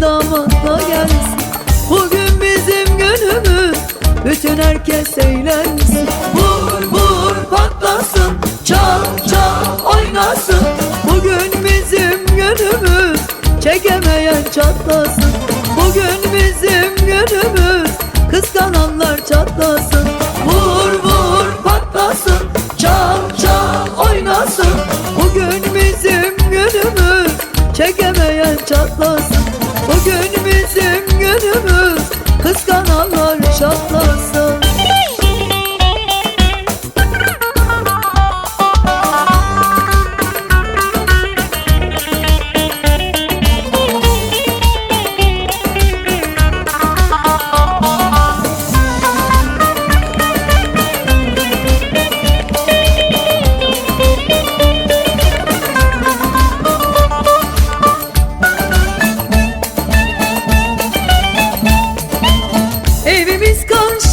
damatla gelsin. Bugün bizim günümüz Bütün herkes eğlensin. Vur vur patlasın Çal çal oynasın. Bugün bizim günümüz Çekemeyen çatlasın. Bugün bizim günümüz Kıskananlar çatlasın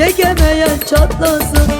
çekemeyen çatlasın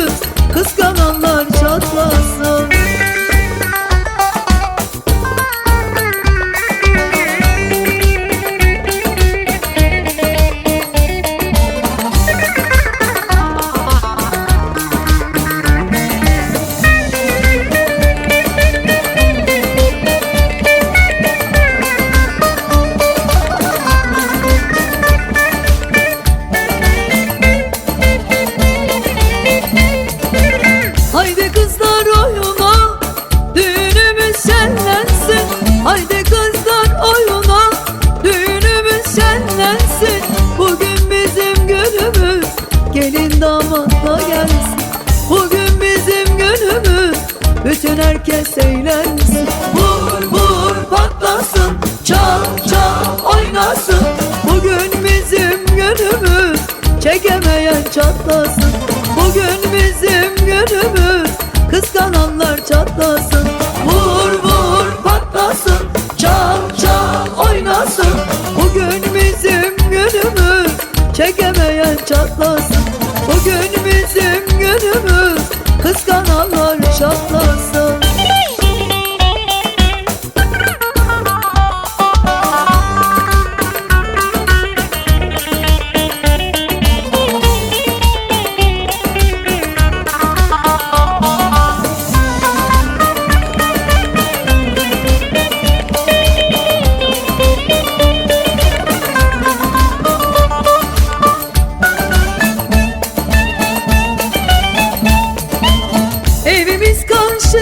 herkes eğlensin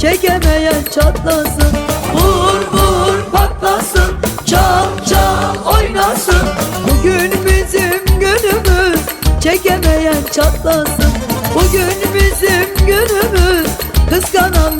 Çekemeyen çatlasın Vur vur patlasın Çal çal oynasın. Bugün bizim günümüz Çekemeyen çatlasın. Bugün bizim günümüz Kıskananlar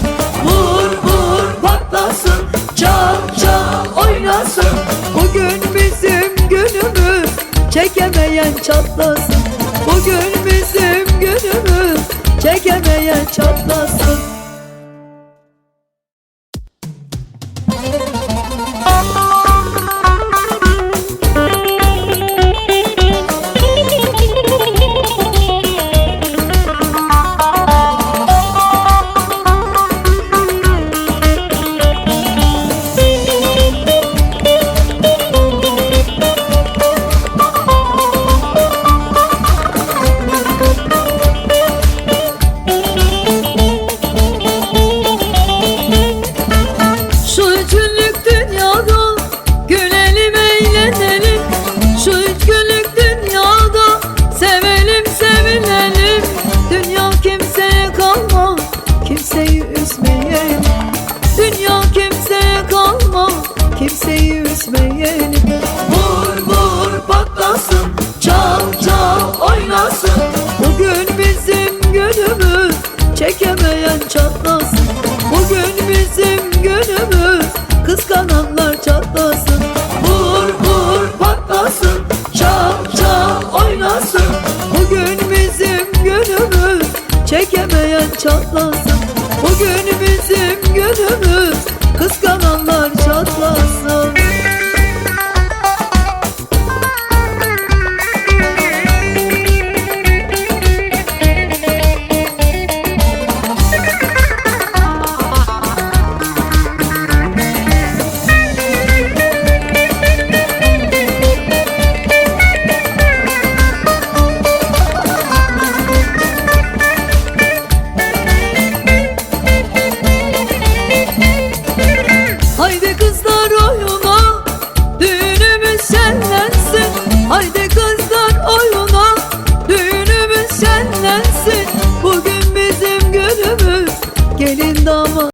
Çekemeyen Bugün bizim günümüz Kıskananlar